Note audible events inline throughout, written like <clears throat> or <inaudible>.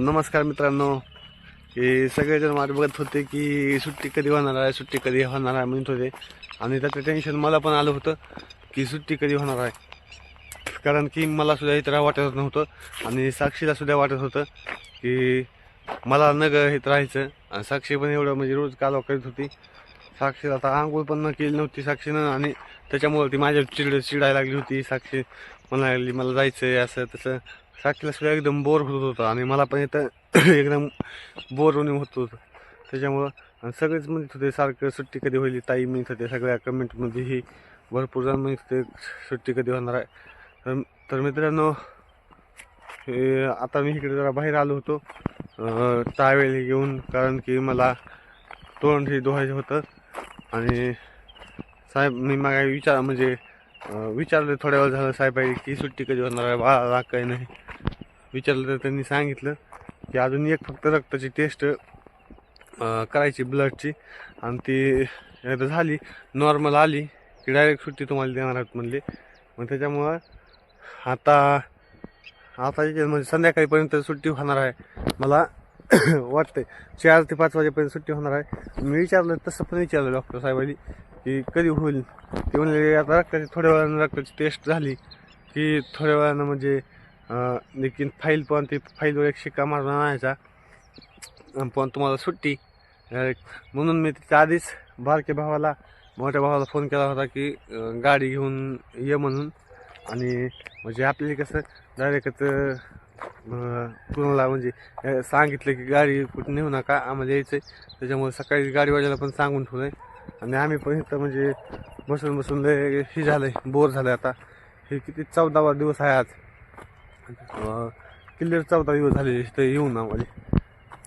नमस्कार मित्रांनो. की सगळेजण वाट बघत होते की सुट्टी कधी होणार आहे सुट्टी कधी होणार आहे म्हणत होते. आणि त्याचं टेन्शन मला पण आलं होतं की सुट्टी कधी होणार आहे. कारण की मला सुद्धा इथं वाटत नव्हतं आणि साक्षीला सुद्धा वाटत होतं की मला न हे राहायचं. आणि साक्षी पण एवढं म्हणजे रोज कालवा करीत होती. साक्षीला आता आंघोळ पण न केली नव्हती साक्षीनं आणि त्याच्यामुळे ती माझ्या चिड चिडायला लागली होती. साक्षी म्हणायला लागली मला जायचं आहे असं तसं. साक्षीला सुद्धा एकदम बोर होत होतं आणि मला पण इथं <clears throat> एकदम बोर होणे होत होतं. त्याच्यामुळं आणि सगळेच म्हणत होते सारखं सुट्टी कधी होईल? ताई म्हणत होते सगळ्या कमेंटमध्येही भरपूर जण म्हणत होते सुट्टी कधी होणार आहे? तर तर मित्रांनो हे आता मी इकडे जरा बाहेर आलो होतो. टावेल घेऊन कारण की मला तोंड हे धुवायचं होतं. आणि साहेब मी मागे विचार म्हणजे विचारलं थोड्या वेळ झालं साहेबाई की सुट्टी कधी होणार आहे? बाळाला काही नाही. विचारलं तर त्यांनी सांगितलं की अजून एक फक्त रक्ताची टेस्ट करायची ब्लडची आणि ती एकदा झाली नॉर्मल आली की डायरेक्ट सुट्टी तुम्हाला देणार आहेत म्हणले. मग त्याच्यामुळं आता आता म्हणजे संध्याकाळीपर्यंत सुट्टी होणार आहे. मला <coughs> वाटतंय चार ते पाच वाजेपर्यंत सुट्टी होणार आहे. मी विचारलं तसं पण विचारलं डॉक्टर साहेबांनी की कधी होईल? ते म्हणले आता रक्ताची थोड्या वेळानं रक्ताची टेस्ट झाली की थोड्या वेळानं म्हणजे अं, फाईल पण ती फाईलवर एक शिक्का मारून आणायचा. पण तुम्हाला सुट्टी. म्हणून मी तिच्या आधीच बारक्या भावाला मोठ्या भावाला फोन केला होता की गाडी घेऊन ये म्हणून. आणि म्हणजे आपल्याला कसं डायरेक्ट कुणाला म्हणजे सांगितलं की गाडी कुठं नेऊ नका आम्हाला यायचं आहे त्याच्यामुळे सकाळी गाडीवाल्याला पण सांगून ठेवलं आहे आणि आम्ही पण इथं म्हणजे बसून बसून लय हे झालं आहे बोर झालं आता. हे किती चौदावा दिवस आहे आज. क्लिअर चौदा दिवस झाले इथं येऊन आम्हाला.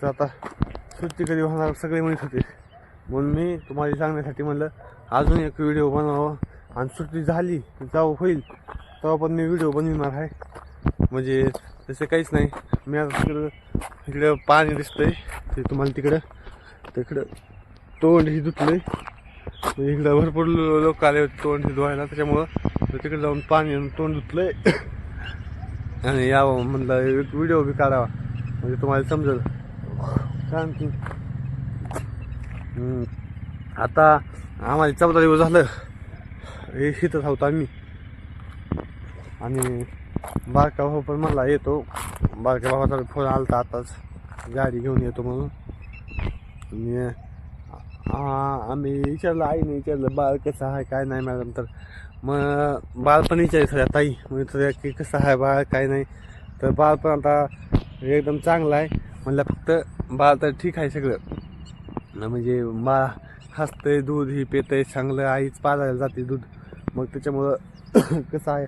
तर आता सुट्टी कधी होणार सगळे म्हणत होते. म्हणून मी तुम्हाला सांगण्यासाठी म्हणलं अजून एक व्हिडिओ बनवावा. आणि सुट्टी झाली जाऊ होईल तेव्हा पण मी व्हिडिओ बनविणार आहे. म्हणजे तसं काहीच नाही. मी आता तिकडं इकडं पाणी दिसतंय ते तुम्हाला तिकडं. तिकडं तोंड ही धुतलंय. इकडं भरपूर लोक आले होते तोंड ही धुवायला. त्याच्यामुळं तिकडे जाऊन पाणी तोंड तोंड आहे आणि यावं म्हणलं एक व्हिडिओ बी काढावा. म्हणजे तुम्हाला समजेल. कारण की आता आम्हाला चौदा दिवस झालं. हे इथंच आहोत आम्ही. आणि बारका भाऊ पण मला येतो. बारक्या भावाचा फोन आलता आताच. गाडी घेऊन येतो म्हणून. आणि आम्ही विचारलं आईने विचारलं बाळ कसं आहे काय नाही मॅडम तर मग बाळ विचारायचं ताई म्हणजे की कसं आहे बाळ काय नाही? तर बाळपण आता एकदम चांगलं आहे. म्हणलं फक्त बाळ तर ठीक आहे सगळं. म्हणजे बाळ हसतंय दूध ही पेतंय चांगलं आईच पाजायला जाते दूध. मग त्याच्यामुळं <coughs> कसं आहे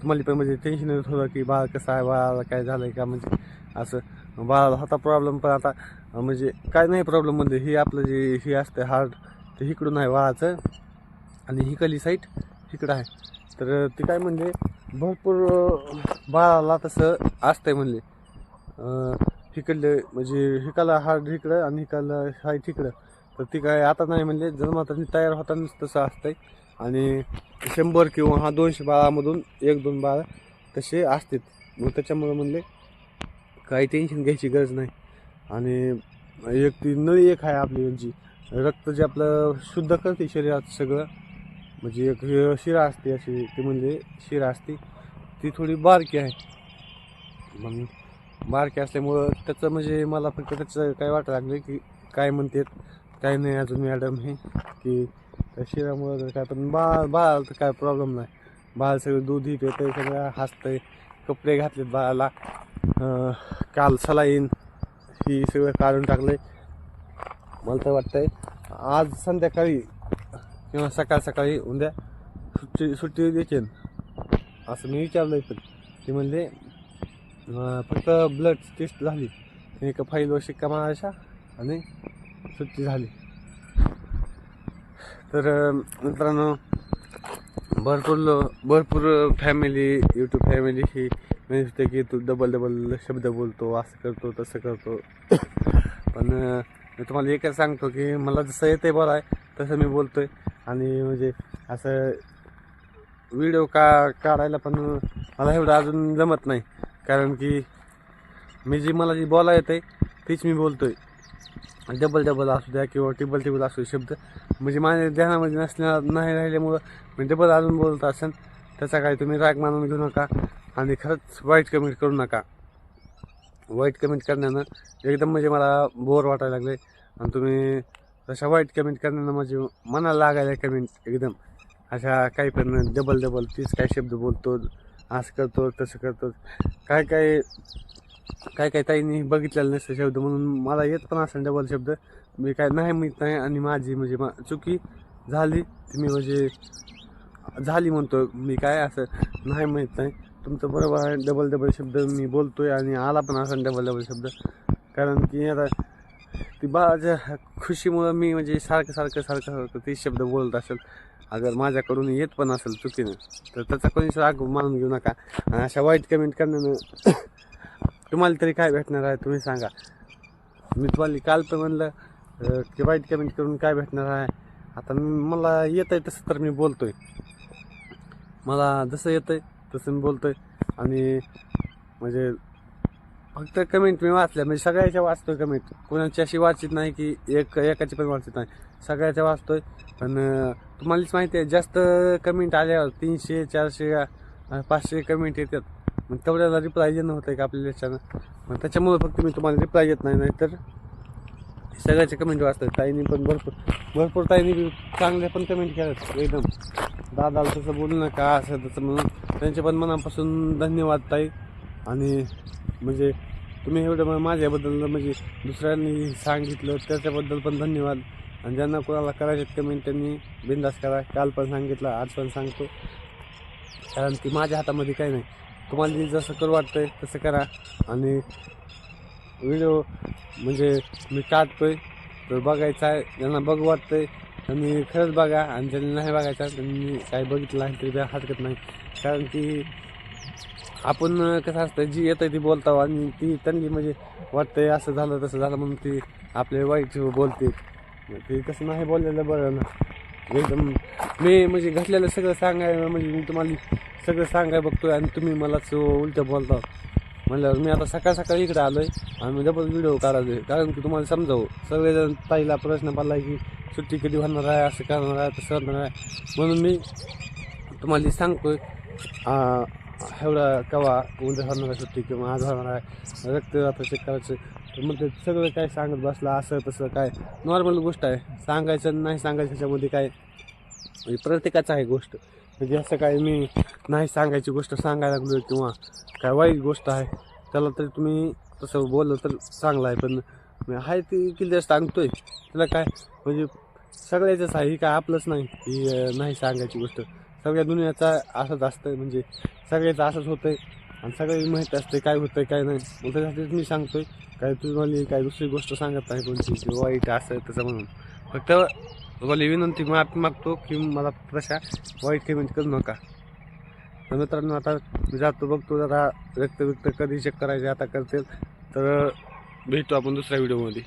तुम्हाला पण म्हणजे टेन्शन येत होतं की बाळ कसं आहे बाळाला काय झालंय का म्हणजे असं. बाळाला होता प्रॉब्लेम पण आता म्हणजे काय नाही प्रॉब्लेम म्हणजे हे आपलं जे हे असतं हार्ट ते इकडून आहे बाळाचं. आणि हिकली साईट इकडं आहे. तर ते काय म्हणजे भरपूर बाळाला तसं असतंय म्हणले. अं, हिकडलं म्हणजे हिकाला हार्ड इकडं आणि हिकाला हाय तिकडं. तर ती काय आता नाही म्हणजे जन्मात तयार होतानाच तसं असतंय. आणि शंभर किंवा हा दोनशे बाळामधून एक दोन बाळ तसे असतात. मग त्याच्यामुळे म्हणले काही टेन्शन घ्यायची गरज नाही. आणि एक ती नळी एक आहे आपली यांची रक्त जे आपलं शुद्ध करते शरीरात सगळं म्हणजे एक शिरा असते अशी ती म्हणजे शिरा असते. ती थोडी बारकी आहे. मग बारकी असल्यामुळं त्याचं म्हणजे मला फक्त त्याचं काय वाटायला लागलं की काय म्हणतात काय नाही अजून मॅडम हे की त्या शिरामुळं काय पण बाळ बाळ तर काय प्रॉब्लेम नाही. बाळ सगळं दूध ही पितंय सगळं हसतंय. कपडे घातलेत बाळाला. काल सलाईन ही सगळं काढून टाकलंय. मला तर वाटतंय आज संध्याकाळी किंवा सकाळ सकाळी उद्या सुट्टी सुट्टी देतील. असं मी विचारलं पण. ते म्हणले फक्त ब्लड टेस्ट झाली. एका फाईलवर शिक्का मारायच्या आणि सुट्टी झाली. तर मित्रांनो भरपूर भरपूर फॅमिली यूट्यूब फॅमिली ही म्हणत होते की तू डबल डबल शब्द बोलतो असं करतो तसं करतो. <coughs> पण मी तुम्हाला एकच सांगतो की मला जसं येते बरं आहे तसं मी बोलतोय. आणि म्हणजे असं व्हिडिओ का काढायला पण मला एवढं अजून जमत नाही. कारण की मी जी मला जी बोला येते तीच मी बोलतोय. डबल डबल असू द्या किंवा टिबल टिबल असू दे शब्द. म्हणजे माझ्या ध्यानामध्ये नसल्या नाही राहिल्यामुळं मी डबल अजून बोलत असेल त्याचा काही तुम्ही राग मानून घेऊ नका आणि खरंच वाईट कमेंट करू नका. वाईट कमेंट करण्यानं एकदम म्हणजे मला बोर वाटायला लागले आणि तुम्ही तशा वाईट कमेंट करण्यानं माझी मनाला लागायला कमेंट एकदम. अशा काही पण डबल डबल तीच काय शब्द बोलतो असं करतो तसं करतो. काय काय काय काय ताईंनी बघितलेलं नसतं शब्द म्हणून मला येत पण असेल डबल शब्द. मी काय नाही माहीत नाही आणि माझी म्हणजे मा चुकी झाली ती मी म्हणजे झाली म्हणतो. मी काय असं नाही माहीत नाही तुमचं बरोबर आहे. डबल डबल शब्द मी बोलतोय आणि आला पण असेल डबल डबल शब्द. कारण की आता ती बाळाच्या खुशीमुळं मी म्हणजे सारखं सारखं सारखं सारखं ते शब्द बोलत असेल. अगर माझ्याकडून येत पण असेल चुकीनं तर त्याचा कोणीच राग मानून घेऊ नका. आणि अशा वाईट कमेंट करण्यानं <coughs> तुम्हाला तरी काय भेटणार आहे तुम्ही सांगा. मी तुम्हाला काल तर म्हणलं की वाईट कमेंट करून काय भेटणार आहे? आता मला येत आहे तसं तर मी बोलतोय. मला जसं येतं आहे तसं मी बोलतोय. आणि म्हणजे फक्त कमेंट मी वाचल्या. म्हणजे सगळ्याच्या वाचतोय कमेंट कोणाची अशी वाचित नाही की एक एकाची पण वाचित नाही. सगळ्याच्या वाचतोय. पण तुम्हालाच माहिती आहे जास्त कमेंट आल्यावर तीनशे चारशे पाचशे कमेंट येतात. मग तेवढ्याला रिप्लाय देणं होतं का आपल्या याच्यानं मग त्याच्यामुळं फक्त मी तुम्हाला रिप्लाय येत नाही. नाहीतर सगळ्याचे कमेंट वाचतात. ताईंनी पण भरपूर भरपूर ताईंनी चांगले पण कमेंट केल्यात एकदम. दादाला तसं बोलू नका असं तसं म्हणून. त्यांचे पण मनापासून धन्यवाद ताई. आणि म्हणजे तुम्ही एवढं माझ्याबद्दल म्हणजे दुसऱ्यांनी सांगितलं त्याच्याबद्दल पण धन्यवाद. आणि ज्यांना कोणाला करायचे कमेंट त्यांनी बिंदास करा. काल पण सांगितलं आज पण सांगतो. कारण की माझ्या हातामध्ये काही नाही. तुम्हाला जसं करू वाटतं आहे तसं करा. आणि व्हिडिओ म्हणजे मी काढतो आहे तर बघायचा आहे ज्यांना बघू वाटतं आहे त्यांनी खरंच बघा. आणि ज्यांनी नाही बघायचा त्यांनी काही बघितलं नाही तरी हरकत नाही. कारण की आपण कसं असतं जी येतं ती बोलतो आणि ती त्यांनी म्हणजे वाटतंय असं झालं तसं झालं म्हणून ती आपले वाईट बोलते. ते तसं नाही बोललेलं बरं ना. एकदम मी म्हणजे घडलेलं सगळं सांगायला म्हणजे मी तुम्हाला सगळं सांगाय बघतोय आणि तुम्ही मलाच उलटं बोलता म्हणल्यावर मी आता सकाळ सकाळी इकडे आलो आणि मी डबल व्हिडिओ काढालोय. कारण की तुम्हाला समजावं सगळेजण ताईला प्रश्न पडला की सुट्टी कधी होणार आहे असं करणार आहे तसं करणार आहे. म्हणून मी तुम्हाला सांगतोय एवढा कवा उद्या होणार सुट्टी किंवा आज होणार आहे रक्त आता करायचं. तर मग ते सगळं काय सांगत बसला असं तसं काय? नॉर्मल गोष्ट आहे. सांगायचं नाही सांगायचं ह्याच्यामध्ये काय? म्हणजे प्रत्येकाचं आहे गोष्ट. म्हणजे असं काय मी नाही सांगायची गोष्ट सांगायला लागलो किंवा काय वाईट गोष्ट आहे त्याला तरी तुम्ही तसं बोललं तर चांगलं आहे. पण मी आहे ती किल्ल्यास सांगतोय त्याला काय? म्हणजे सगळ्याचंच आहे ही काय आपलंच नाही ही नाही सांगायची गोष्ट. सगळ्या दुनियाचा असंच असतं म्हणजे सगळ्याचं असंच आहे आणि सगळी माहीत असते काय होतं काय नाही. मग त्याच्यासाठीच मी सांगतोय काय तुम्हाला काय दुसरी गोष्ट सांगत नाही कोणती की वाईट असं तसं म्हणून. फक्त तुम्हाला विनंती माफी मागतो की मला तशा वाईट कमेंट करू नका. तर मित्रांनो आता जातो बघतो जरा व्यक्त व्यक्त कधी चेक करायचे आता करतील. तर भेटतो आपण दुसऱ्या व्हिडिओमध्ये